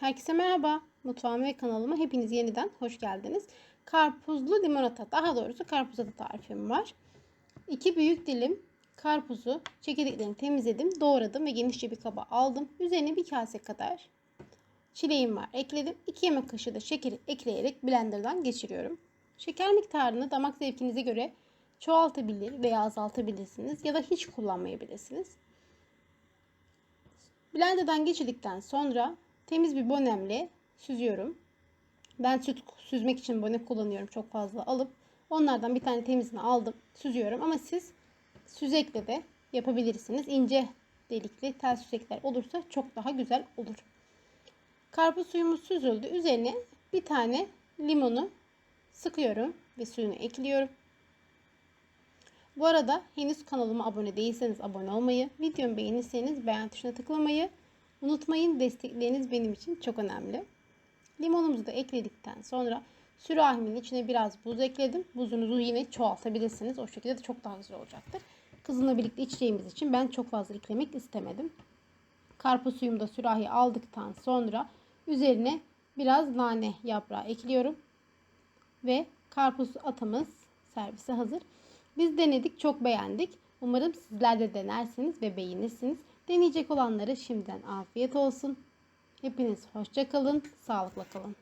Herkese merhaba. Mutfağıma ve kanalıma hepiniz yeniden hoş geldiniz. Karpuzlu limonata, daha doğrusu karpuz adı tarifim var. 2 büyük dilim karpuzu çekirdeklerini temizledim, doğradım ve genişçe bir kaba aldım. Üzerine bir kase kadar çileğim var. Ekledim. 2 yemek kaşığı da şekeri ekleyerek blenderdan geçiriyorum. Şeker miktarını damak zevkinize göre çoğaltabilir veya azaltabilirsiniz ya da hiç kullanmayabilirsiniz. Blenderdan geçirdikten sonra temiz bir bonemle süzüyorum. Ben süt süzmek için bone kullanıyorum çok fazla alıp onlardan bir tane temizini aldım süzüyorum ama siz süzekle de yapabilirsiniz. İnce delikli tel süzekler olursa çok daha güzel olur. Karpuz suyumuz süzüldü. Üzerine bir tane limonu sıkıyorum ve suyunu ekliyorum. Bu arada henüz kanalıma abone değilseniz abone olmayı, videomu beğenirseniz beğen tuşuna tıklamayı unutmayın. Destekleriniz benim için çok önemli. Limonumuzu da ekledikten sonra sürahimin içine biraz buz ekledim. Buzunuzu yine çoğaltabilirsiniz. O şekilde de çok daha güzel olacaktır. Kızımla birlikte içeceğimiz için ben çok fazla eklemek istemedim. Karpuz suyumu da sürahi aldıktan sonra üzerine biraz nane yaprağı ekliyorum. Ve karpuz atımız servise hazır. Biz denedik, çok beğendik. Umarım sizler de denersiniz ve beğenirsiniz. Deneyecek olanlara şimdiden afiyet olsun. Hepiniz hoşça kalın, sağlıkla kalın.